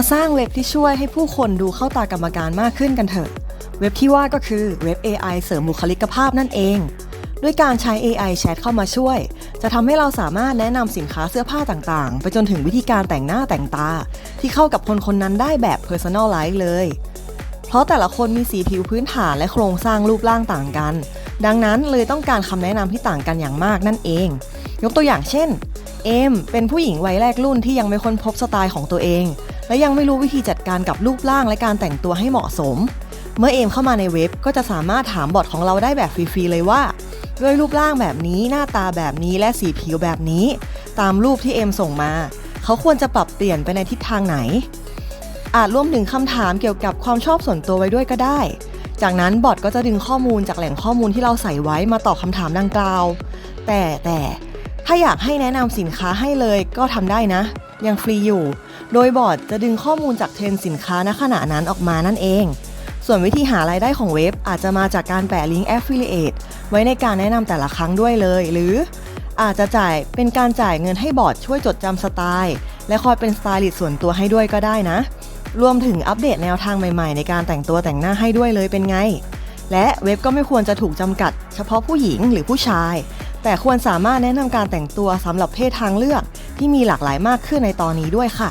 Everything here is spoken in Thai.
มาสร้างเว็บที่ช่วยให้ผู้คนดูเข้าตากรรมการมากขึ้นกันเถอะ เว็บที่ว่าก็คือเว็บ AI เสริมบุคลิกภาพนั่นเอง ด้วยการใช้ AI แชทเข้ามาช่วย จะทำให้เราสามารถแนะนำสินค้าเสื้อผ้าต่างๆ ไปจนถึงวิธีการแต่งหน้าแต่งตา ที่เข้ากับคนคนนั้นได้แบบ Personalize เลย เพราะแต่ละคนมีสีผิวพื้นฐานและโครงสร้างรูปร่างต่างกัน ดังนั้นเลยต้องการคำแนะนำที่ต่างกันอย่างมากนั่นเอง ยกตัวอย่างเช่น เอมเป็นผู้หญิงวัยแรกรุ่นที่ยังไม่ค้นพบสไตล์ของตัวเอง และยังไม่รู้วิธีจัดการกับรูปร่างและการแต่งตัวให้เหมาะสม เมื่อเอมเข้ามาในเว็บก็จะสามารถถามบอทของเราได้แบบฟรีๆเลยว่า ด้วยรูปร่างแบบนี้หน้าตาแบบนี้และสีผิวแบบนี้ ตามรูปที่เอมส่งมา เขาควรจะปรับเปลี่ยนไปในทิศทางไหน อาจร่วมถึงคำถามเกี่ยวกับความชอบส่วนตัวไว้ด้วยก็ได้ จากนั้นบอทก็จะดึงข้อมูลจากแหล่งข้อมูลที่เราใส่ไว้มาตอบคำถามดังกล่าว แต่แต่ถ้าอยากให้แนะนำสินค้าให้เลยก็ทำได้นะ ยังฟรีอยู่ โดยบอทจะดึงข้อมูลจากเทรนสินค้าณขณะนั้นออกมานั่นเอง ส่วนวิธีหารายได้ของเว็บอาจจะมาจากการแปะลิงก์ Affiliate ไว้ในการแนะนำแต่ละครั้งด้วยเลย หรืออาจจะจ่ายเป็นการจ่ายเงินให้บอร์ดช่วยจดจำสไตล์ และคอยเป็นสไตลิสต์ส่วนตัวให้ด้วยก็ได้นะ รวมถึงอัปเดตแนวทางใหม่ๆ ในการแต่งตัวแต่งหน้าให้ด้วยเลยเป็นไง และเว็บก็ไม่ควรจะถูกจำกัด เฉพาะผู้หญิงหรือผู้ชาย แต่ควรสามารถแนะนำการแต่งตัวสำหรับเพศทางเลือกที่มีหลากหลายมากขึ้นในตอนนี้ด้วยค่ะ